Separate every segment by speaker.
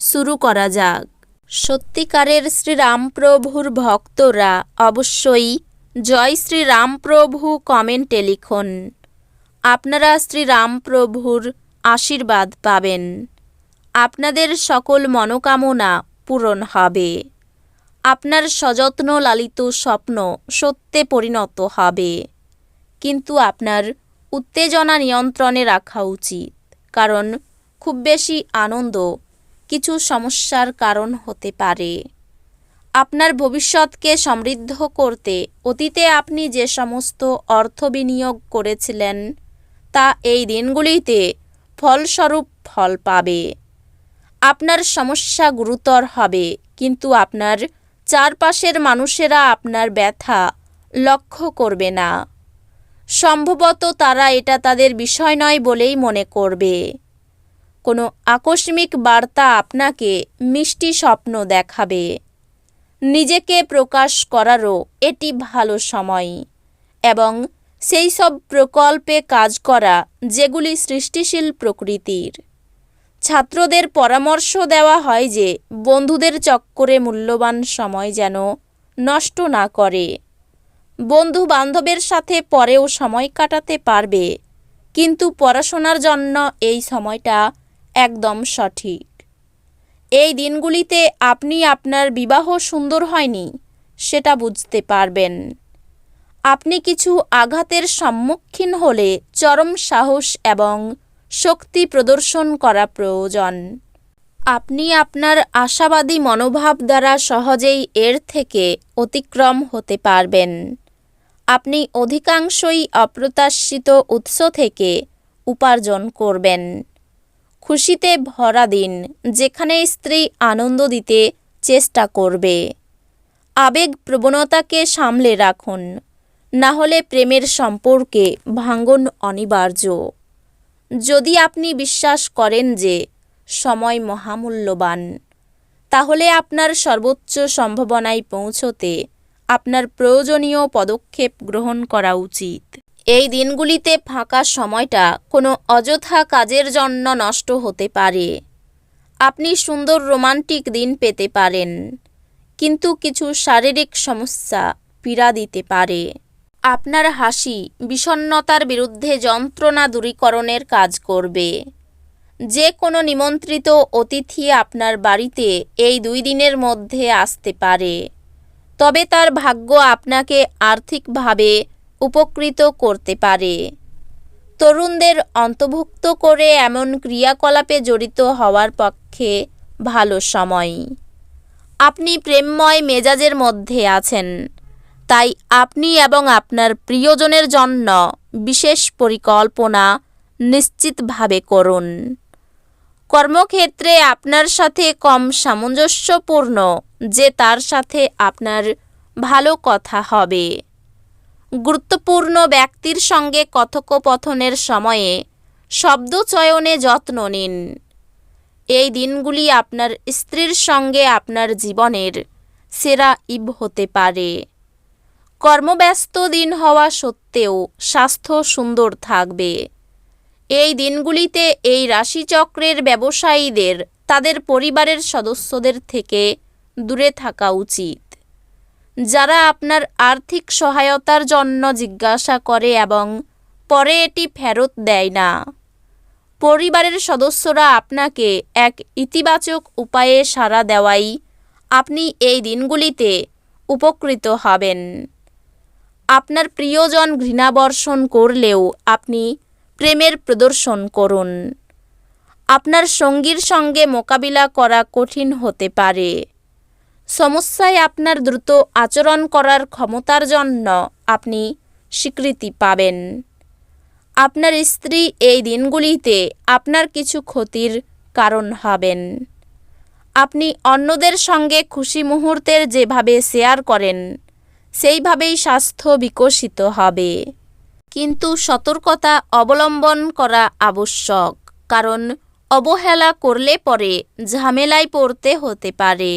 Speaker 1: শুরু করা যাক। সত্যিকারের শ্রীরামপ্রভুর ভক্তরা অবশ্যই জয় শ্রীরামপ্রভু কমেন্টে লিখুন। আপনারা শ্রীরামপ্রভুর আশীর্বাদ পাবেন। আপনাদের সকল মনোকামনা পূরণ হবে। আপনার সযত্ন লালিত স্বপ্ন সত্যে পরিণত হবে। কিন্তু আপনার উত্তেজনা নিয়ন্ত্রণে রাখা উচিত, কারণ খুব বেশি আনন্দ কিছু সমস্যার কারণ হতে পারে। আপনার ভবিষ্যৎকে সমৃদ্ধ করতে অতীতে আপনি যে সমস্ত অর্থ বিনিয়োগ করেছিলেন, তা এই দিনগুলিতে ফলস্বরূপ ফল পাবে। আপনার সমস্যা গুরুতর হবে, কিন্তু আপনার চারপাশের মানুষেরা আপনার ব্যথা লক্ষ্য করবে না। সম্ভবত তারা এটা তাদের বিষয় নয় বলেই মনে করবে। কোনো আকস্মিক বার্তা আপনাকে মিষ্টি স্বপ্ন দেখাবে। নিজেকে প্রকাশ করারও এটি ভালো সময়। এবং সেই সব প্রকল্পে কাজ করা যেগুলি সৃষ্টিশীল প্রকৃতির। ছাত্রদের পরামর্শ দেওয়া হয় যে বন্ধুদের চক্করে মূল্যবান সময় যেন নষ্ট না করে। বন্ধু বান্ধবের সাথে পরেও সময় কাটাতে পারবে। কিন্তু পড়াশোনার জন্য এই সময়টা একদম সঠিক। এই দিনগুলিতে আপনি আপনার বিবাহ সুন্দর হয়নি, সেটা বুঝতে পারবেন। আপনি কিছু আঘাতের সম্মুখীন হলে চরম সাহস এবং শক্তি প্রদর্শন করা প্রয়োজন। আপনি আপনার আশাবাদী মনোভাব দ্বারা সহজেই এর থেকে অতিক্রম হতে পারবেন। আপনি অধিকাংশই অপ্রত্যাশিত উৎস থেকে উপার্জন করবেন। খুশিতে ভরা দিন, যেখানে স্ত্রী আনন্দ দিতে চেষ্টা করবে। আবেগ প্রবণতাকে সামলে রাখুন, না হলে প্রেমের সম্পর্কে ভাঙ্গন অনিবার্য। যদি আপনি বিশ্বাস করেন যে সময় মহামূল্যবান, তাহলে আপনার সর্বোচ্চ সম্ভাবনায় পৌঁছতে আপনার প্রয়োজনীয় পদক্ষেপ গ্রহণ করা উচিত। এই দিনগুলিতে ফাঁকা সময়টা কোনো অযথা কাজের জন্য নষ্ট হতে পারে। আপনি সুন্দর রোমান্টিক দিন পেতে পারেন, কিন্তু কিছু শারীরিক সমস্যা পীড়া দিতে পারে। আপনার হাসি বিষণ্নতার বিরুদ্ধে যন্ত্রণা দূরীকরণের কাজ করবে। যে কোনো নিমন্ত্রিত অতিথি আপনার বাড়িতে এই দুই দিনের মধ্যে আসতে পারে, তবে তার ভাগ্য আপনাকে আর্থিকভাবে উপকৃত করতে পারে। তরুণদের অন্তর্ভুক্ত করে এমন ক্রিয়াকলাপে জড়িত হওয়ার পক্ষে ভালো সময়। আপনি প্রেমময় মেজাজের মধ্যে আছেন। তাই আপনি এবং আপনার প্রিয়জনের জন্য বিশেষ পরিকল্পনা নিশ্চিতভাবে করুন। কর্মক্ষেত্রে আপনার সাথে কম সামঞ্জস্যপূর্ণ যে তার সাথে আপনার ভালো কথা হবে। গুরুত্বপূর্ণ ব্যক্তির সঙ্গে কথোপকথনের সময়ে শব্দ চয়নে যত্ন নিন। এই দিনগুলি আপনার স্ত্রীর সঙ্গে আপনার জীবনের সেরা ইব হতে পারে। কর্মব্যস্ত দিন হওয়া সত্ত্বেও স্বাস্থ্য সুন্দর থাকবে। এই দিনগুলিতে এই রাশিচক্রের ব্যবসায়ীদের, তাদের পরিবারের সদস্যদের থেকে দূরে থাকা উচিত। যারা আপনার আর্থিক সহায়তার জন্য জিজ্ঞাসা করে এবং পরে এটি ফেরত দেয় না। পরিবারের সদস্যরা আপনাকে এক ইতিবাচক উপায়ে সাড়া দেওয়াই আপনি এই দিনগুলিতে উপকৃত হবেন। আপনার প্রিয়জন ঘৃণাবর্ষণ করলেও আপনি প্রেমের প্রদর্শন করুন। আপনার সঙ্গীর সঙ্গে মোকাবিলা করা কঠিন হতে পারে। সমস্যায় আপনার দ্রুত আচরণ করার ক্ষমতার জন্য আপনি স্বীকৃতি পাবেন। আপনার স্ত্রী এই দিনগুলিতে আপনার কিছু ক্ষতির কারণ হবেন। আপনি অন্যদের সঙ্গে খুশি মুহূর্তের যেভাবে শেয়ার করেন, সেইভাবেই স্বাস্থ্য বিকশিত হবে। কিন্তু সতর্কতা অবলম্বন করা আবশ্যক, কারণ অবহেলা করলে পরে ঝামেলায় পড়তে হতে পারে।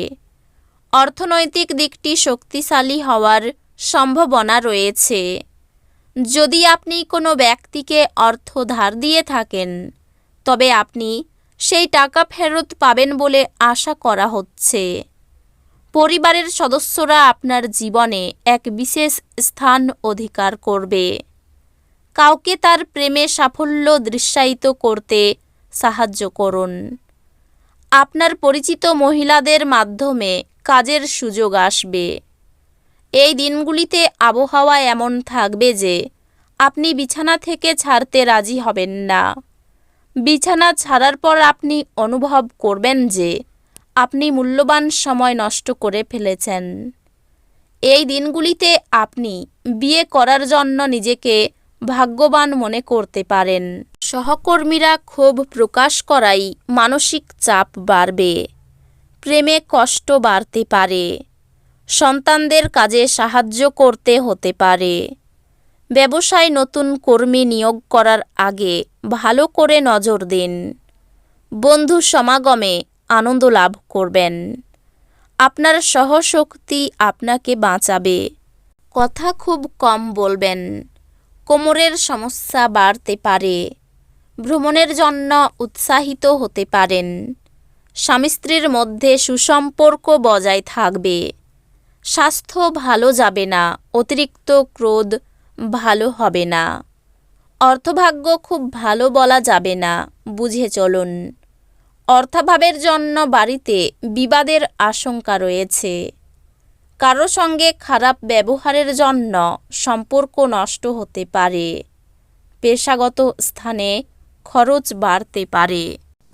Speaker 1: অর্থনৈতিক দিকটি শক্তিশালী হওয়ার সম্ভাবনা রয়েছে। যদি আপনি কোনো ব্যক্তিকে অর্থ ধার দিয়ে থাকেন, তবে আপনি সেই টাকা ফেরত পাবেন বলে আশা করা হচ্ছে। পরিবারের সদস্যরা আপনার জীবনে এক বিশেষ স্থান অধিকার করবে। কাউকে তার প্রেমে সাফল্য দৃশ্যায়িত করতে সাহায্য করুন। আপনার পরিচিত মহিলাদের মাধ্যমে কাজের সুযোগ আসবে। এই দিনগুলিতে আবহাওয়া এমন থাকবে যে, আপনি বিছানা থেকে ছাড়তে রাজি হবেন না। বিছানা ছাড়ার পর আপনি অনুভব করবেন যে, আপনি মূল্যবান সময় নষ্ট করে ফেলেছেন। এই দিনগুলিতে আপনি বিয়ে করার জন্য নিজেকে ভাগ্যবান মনে করতে পারেন। সহকর্মীরা ক্ষোভ প্রকাশ করাই মানসিক চাপ বাড়বে। প্রেমে কষ্ট বাড়তে পারে। সন্তানদের কাজে সাহায্য করতে হতে পারে। ব্যবসায় নতুন কর্মী নিয়োগ করার আগে ভালো করে নজর দিন। বন্ধু সমাগমে আনন্দ লাভ করবেন। আপনার সহশক্তি আপনাকে বাঁচাবে। কথা খুব কম বলবেন। কোমরের সমস্যা বাড়তে পারে। ভ্রমণের জন্য উৎসাহিত হতে পারেন। স্বামী স্ত্রীর মধ্যে সুসম্পর্ক বজায় থাকবে। স্বাস্থ্য ভালো যাবে না, অতিরিক্ত ক্রোধ ভালো হবে না। অর্থভাগ্য খুব ভালো বলা যাবে না, বুঝে চলুন। অর্থাভাবের জন্য বাড়িতে বিবাদের আশঙ্কা রয়েছে। কারও সঙ্গে খারাপ ব্যবহারের জন্য সম্পর্ক নষ্ট হতে পারে। পেশাগত স্থানে খরচ বাড়তে পারে।